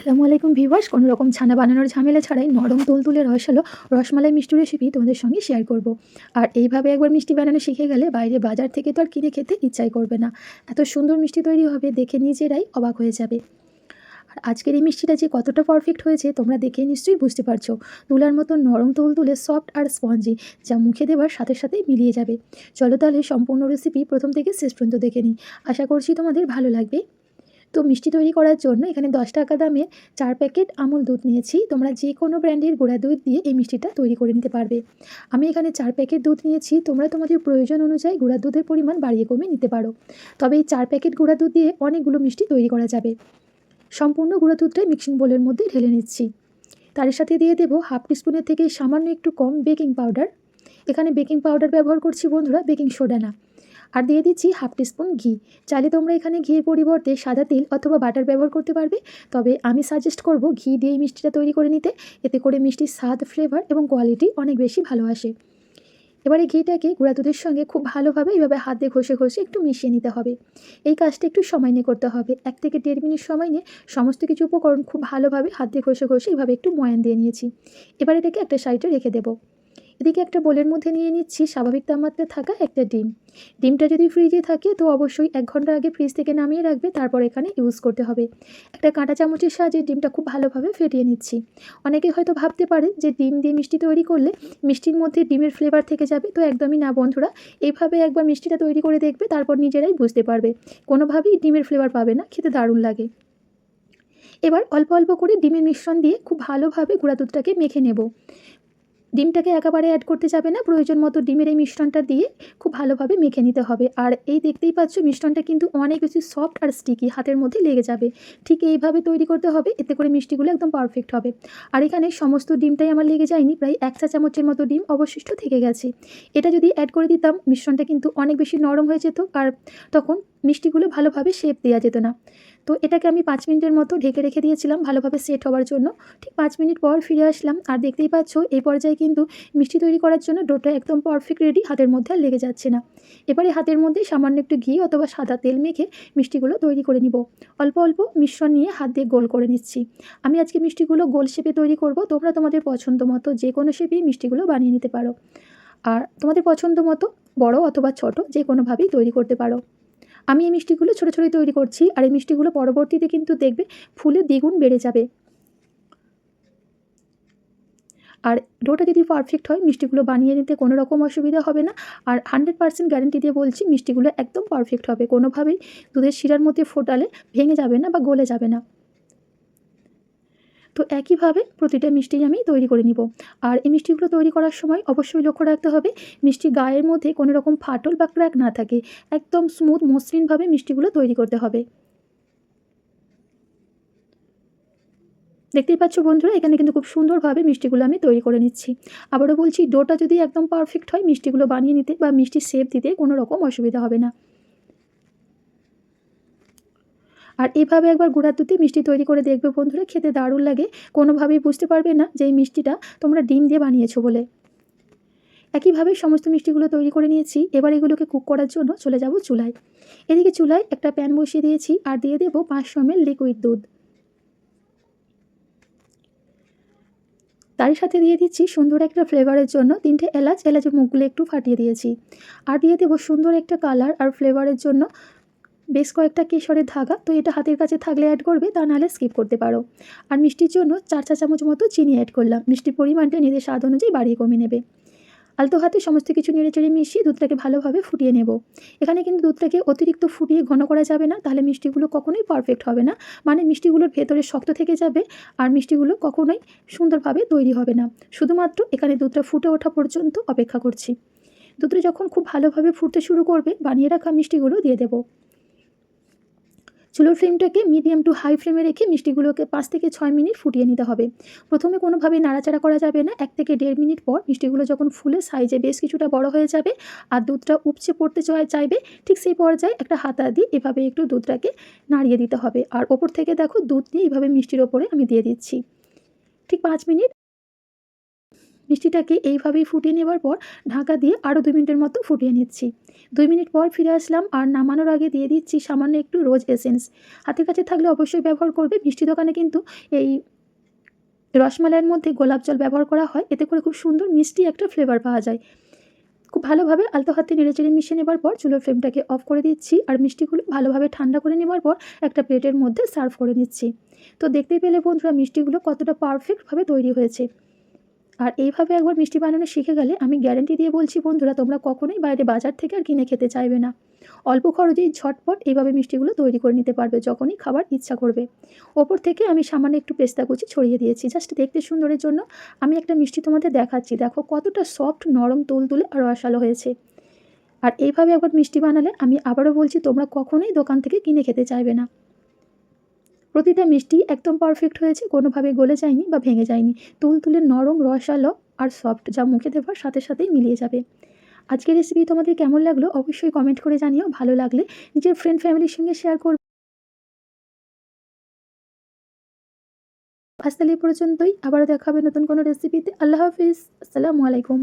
আসসালামু আলাইকুম ভিভার্স কোনো রকম ছানা বানানোর ঝামেলা ছাড়াই নরম তুলতুলে রসালো রসমালাই মিষ্টি রেসিপি তোমাদের সঙ্গে শেয়ার করব। আর এইভাবে একবার মিষ্টি বানানো শিখে গেলে বাইরে বাজার থেকে তো আর কিনে খেতে ইচ্ছাই করবে না। এত সুন্দর মিষ্টি তৈরি হবে, দেখে নিজেরাই অবাক হয়ে যাবে। আর আজকের এই মিষ্টিটা যে কতটা পারফেক্ট হয়েছে, তোমরা দেখে নিশ্চয়ই বুঝতে পারছ। তুলার মতো নরম তুলতুলে সফট আর স্পঞ্জি যা মুখে দেওয়ার সাথে সাথে মিলিয়ে যাবে। চলো তাহলে সম্পূর্ণ রেসিপি প্রথম থেকে শেষ পর্যন্ত দেখে নিই। আশা করছি তোমাদের ভালো লাগবে। তো মিষ্টি তৈরি করার জন্য এখানে দশ টাকা দামের চার প্যাকেট আমুল দুধ নিয়েছি। তোমরা যে কোনো ব্র্যান্ডের গুঁড়া দুধ দিয়ে এই মিষ্টিটা তৈরি করে নিতে পারবে। আমি এখানে চার প্যাকেট দুধ নিয়েছি। তোমরা তোমাদের প্রয়োজন অনুযায়ী গুঁড়া দুধের পরিমাণ বাড়িয়ে কমে নিতে পারো। তবে এই চার প্যাকেট গুঁড়া দুধ দিয়ে অনেকগুলো মিষ্টি তৈরি করা যাবে। সম্পূর্ণ গুঁড়া দুধটাই মিক্সিং বোলের মধ্যে ঢেলে নিচ্ছি। তার সাথে দিয়ে দেবো হাফ টিস্পুনের থেকে সামান্য একটু কম বেকিং পাউডার। এখানে বেকিং পাউডার ব্যবহার করছি বন্ধুরা বেকিং সোডা না। আর দিয়ে দিচ্ছি হাফ টিস্পুন ঘি। চাইলে তোমরা এখানে ঘির পরিবর্তে সাদা তেল অথবা বাটার ব্যবহার করতে পারবে। তবে আমি সাজেস্ট করব ঘি দিয়ে মিষ্টিটা তৈরি করে নিতে। এতে করে মিষ্টির স্বাদ ফ্লেভার এবং কোয়ালিটি অনেক বেশি ভালো আসে। এবারে ঘিটাকে গুঁড়া দুধের সঙ্গে খুব ভালোভাবে এইভাবে হাত দিয়ে ঘষে ঘষে একটু মিশিয়ে নিতে হবে। এই কাজটা একটু সময় নিয়ে করতে হবে। এক থেকে দেড় মিনিট সময় নিয়ে সমস্ত কিছু উপকরণ খুব ভালোভাবে হাত দিয়ে ঘষে ঘষে এইভাবে একটু ময়ান দিয়ে নিয়েছি। এবার এটাকে একটা সাইডে রেখে দেবো। এদিকে একটা বোলের মধ্যে নিয়ে নিচ্ছি, স্বাভাবিক তাপমাত্রায় থাকা একটা ডিম। ডিমটা যদি ফ্রিজে থাকে তো অবশ্যই এক ঘণ্টা আগে ফ্রিজ থেকে নামিয়ে রাখবে, তারপর এখানে ইউজ করতে হবে। একটা কাঁটা চামচের সাহায্যে ডিমটা খুব ভালোভাবে ফেটিয়ে নিচ্ছি। অনেকে হয়তো ভাবতে পারে যে ডিম দিয়ে মিষ্টি তৈরি করলে মিষ্টির মধ্যে ডিমের ফ্লেভার থেকে যাবে, তো একদমই না বন্ধুরা। এইভাবে একবার মিষ্টিটা তৈরি করে দেখবে, তারপর নিজেরাই বুঝতে পারবে। কোনোভাবেই ডিমের ফ্লেভার পাবে না, খেতে দারুণ লাগে। এবার অল্প অল্প করে ডিমের মিশ্রণ দিয়ে খুব ভালোভাবে গুঁড়া দুধটাকে মেখে নেব। ডিমটাকে একেবারে অ্যাড করতে যাবে না, প্রয়োজন মতো ডিমের এই মিশ্রণটা দিয়ে খুব ভালোভাবে মেখে নিতে হবে। আর এই দেখতেই পাচ্ছ মিশ্রণটা কিন্তু অনেক বেশি সফট আর স্টিকি হাতের মধ্যে লেগে যাবে। ঠিক এইভাবে তৈরি করতে হবে, এতে করে মিষ্টিগুলো একদম পারফেক্ট হবে। আর এখানে সমস্ত ডিমটাই আমার লেগে যায়নি, প্রায় এক চা চামচের মতো ডিম অবশিষ্ট থেকে গেছে। এটা যদি অ্যাড করে দিতাম, মিশ্রণটা কিন্তু অনেক বেশি নরম হয়ে যেত। আর তখন মিষ্টিগুলো ভালোভাবে শেপ দেওয়া যেত না। তো এটাকে আমি পাঁচ মিনিটের মতো ঢেকে রেখে দিয়েছিলাম ভালোভাবে সেট হওয়ার জন্য। ঠিক পাঁচ মিনিট পর ফিরে আসলাম আর দেখতেই পাচ্ছ এই পর্যায়ে কিন্তু মিষ্টি তৈরি করার জন্য ডোটা একদম পারফেক্ট রেডি হাতের মধ্যে আর লেগে যাচ্ছে না। এবারে হাতের মধ্যে সামান্য একটু ঘি অথবা সাদা তেল মেখে মিষ্টিগুলো তৈরি করে নিব। অল্প অল্প মিশ্রণ নিয়ে হাত দিয়ে গোল করে নিচ্ছি। আমি আজকে মিষ্টিগুলো গোল শেপে তৈরি করব, তোমরা তোমাদের পছন্দ মতো যে কোনো শেপেই মিষ্টিগুলো বানিয়ে নিতে পারো। আর তোমাদের পছন্দ মতো বড় অথবা ছোট যে কোনোভাবেই তৈরি করতে পারো। আমি এই মিষ্টিগুলো ছোটো ছোটো তৈরি করছি আর এই মিষ্টিগুলো পরবর্তীতে কিন্তু দেখবে ফুলে দ্বিগুণ বেড়ে যাবে। আর ডোটা যদি পারফেক্ট হয়, মিষ্টিগুলো বানিয়ে নিতে কোনো রকম অসুবিধা হবে না। আর হান্ড্রেড পার্সেন্ট গ্যারেন্টি দিয়ে বলছি, মিষ্টিগুলো একদম পারফেক্ট হবে। কোনোভাবেই দুধের শিরার মধ্যে ফোটালে ভেঙে যাবে না বা গলে যাবে না। তো একইভাবে প্রতিটা মিষ্টি আমি তৈরি করে নিব। আর এই মিষ্টিগুলো তৈরি করার সময় অবশ্যই লক্ষ্য রাখতে হবে, মিষ্টি গায়ের মধ্যে কোনো রকম ফাটল বা ক্র্যাক না থাকে। একদম স্মুথ মসৃণভাবে মিষ্টিগুলো তৈরি করতে হবে। দেখতেই পাচ্ছ বন্ধুরা, এখানে কিন্তু খুব সুন্দরভাবে মিষ্টিগুলো আমি তৈরি করে নিচ্ছি। আবারও বলছি, ডোটা যদি একদম পারফেক্ট হয়, মিষ্টিগুলো বানিয়ে নিতে বা মিষ্টির শেপ দিতে কোনো রকম অসুবিধা হবে না। আর এভাবে একবার গুঁড়া দুধে মিষ্টি তৈরি করে দেখবে বন্ধুরা, খেতে দারুণ লাগে। কোনোভাবেই বুঝতে পারবে না যে এই মিষ্টিটা তোমরা ডিম দিয়ে বানিয়েছো বলে। একইভাবে সমস্ত মিষ্টিগুলো তৈরি করে নিয়েছি। এবার এগুলোকে কুক করার জন্য চলে যাব চুলায়। এদিকে চুলায় একটা প্যান বসিয়ে দিয়েছি আর দিয়ে দেবো পাঁচশো এম লিকুইড দুধ। তার সাথে দিয়ে দিচ্ছি সুন্দর একটা ফ্লেভারের জন্য তিনটে এলাচ। এলাচের মুখগুলো একটু ফাটিয়ে দিয়েছি। আর দিয়ে দেবো সুন্দর একটা কালার আর ফ্লেভারের জন্য বেশ কয়েকটা কেশরের ধাগা, তো এটা হাতের কাছে থাকলে অ্যাড করবে, তা নাহলে স্কিপ করতে পারো। আর মিষ্টির জন্য চার চা চামচ মতো চিনি অ্যাড করলাম। মিষ্টির পরিমাণটা নিজের স্বাদ অনুযায়ী বাড়িয়ে কমিয়ে নেবে। আলতো হাতে সমস্ত কিছু নেড়ে চেড়ে মিশিয়ে দুধটাকে ভালোভাবে ফুটিয়ে নেব। এখানে কিন্তু দুধটাকে অতিরিক্ত ফুটিয়ে ঘন করা যাবে না, তাহলে মিষ্টিগুলো কখনোই পারফেক্ট হবে না। মানে মিষ্টিগুলোর ভেতরে শক্ত থেকে যাবে, আর মিষ্টিগুলো কখনোই সুন্দরভাবে তৈরি হবে না। শুধুমাত্র এখানে দুধটা ফুটে ওঠা পর্যন্ত অপেক্ষা করছি। দুধটা যখন খুব ভালোভাবে ফুটতে শুরু করবে, বানিয়ে রাখা মিষ্টিগুলো দিয়ে দেবো। চুলোর ফ্লেমটাকে মিডিয়াম টু হাই ফ্লেমে রেখে মিষ্টিগুলোকে পাঁচ থেকে ছয় মিনিট ফুটিয়ে নিতে হবে। প্রথমে কোনোভাবে নাড়াচাড়া করা যাবে না। এক থেকে দেড় মিনিট পর মিষ্টিগুলো যখন ফুলে, সাইজে বেশ কিছুটা বড় হয়ে যাবে আর দুধটা উপচে পড়তে চাইবে, ঠিক সেই পর্যায়ে একটা হাতা দিয়ে এভাবে একটু দুধটাকে নাড়িয়ে দিতে হবে। আর ওপর থেকে দেখো দুধ দিয়ে এইভাবে মিষ্টির ওপরে আমি দিয়ে দিচ্ছি। ঠিক পাঁচ মিনিট মিষ্টিটাকে এইভাবেই ফুটিয়ে নেবার পর ঢাকা দিয়ে আরও দুই মিনিটের মতো ফুটিয়ে নিচ্ছি। দুই মিনিট পর ফিরে আসলাম আর নামানোর আগে দিয়ে দিচ্ছি সামান্য একটু রোজ এসেন্স। হাতের কাছে থাকলে অবশ্যই ব্যবহার করবে। মিষ্টি দোকানে কিন্তু এই রসমালাইয়ের মধ্যে গোলাপ জল ব্যবহার করা হয়। এতে করে খুব সুন্দর মিষ্টি একটা ফ্লেভার পাওয়া যায়। খুব ভালোভাবে আলতো হাতে নেড়েচেড়ে মিশিয়ে নেবার পর চুলোর ফ্লেমটাকে অফ করে দিচ্ছি আর মিষ্টিগুলো ভালোভাবে ঠান্ডা করে নেবার পর একটা প্লেটের মধ্যে সার্ভ করে নিচ্ছি। তো দেখতে পেলে বন্ধুরা, মিষ্টিগুলো কতটা পারফেক্টভাবে তৈরি হয়েছে। আর এইভাবে একবার মিষ্টি বানানো শিখে গেলে আমি গ্যারেন্টি দিয়ে বলছি, বন্ধুরা, তোমরা কখনোই বাইরে বাজার থেকে আর কিনে খেতে চাইবে না। অল্প খরচেই ঝটপট এইভাবে মিষ্টিগুলো তৈরি করে নিতে পারবে যখনই খাবার ইচ্ছা করবে। ওপর থেকে আমি সামান্য একটু পেস্তা কুচি ছড়িয়ে দিয়েছি। জাস্ট দেখতে সুন্দরের জন্য আমি একটা মিষ্টি তোমাদের দেখাচ্ছি। দেখো কতটা সফট, নরম, তুলতুলে আর রসালো হয়েছে। আর এইভাবে একবার মিষ্টি বানালে আমি আবারও বলছি, তোমরা কখনোই দোকান থেকে কিনে খেতে চাইবে না। প্রতিটা মিষ্টি একদম পারফেক্ট হয়েছে, কোনোভাবে গলে যায়নি বা ভেঙে যায়নি। তুলতুলে নরম, রসালো আর সফট যা মুখে দেওয়ার সাথে সাথেই মিলিয়ে যাবে। আজকের রেসিপি তোমাদের কেমন লাগল অবশ্যই কমেন্ট করে জানিও। ভালো লাগলে নিজের ফ্রেন্ড ফ্যামিলির সঙ্গে শেয়ার করবে। আজ তাহলে পর্যন্তই। আবারও দেখা হবে নতুন কোনো রেসিপিতে আল্লাহ হাফিজ। আসসালামু আলাইকুম।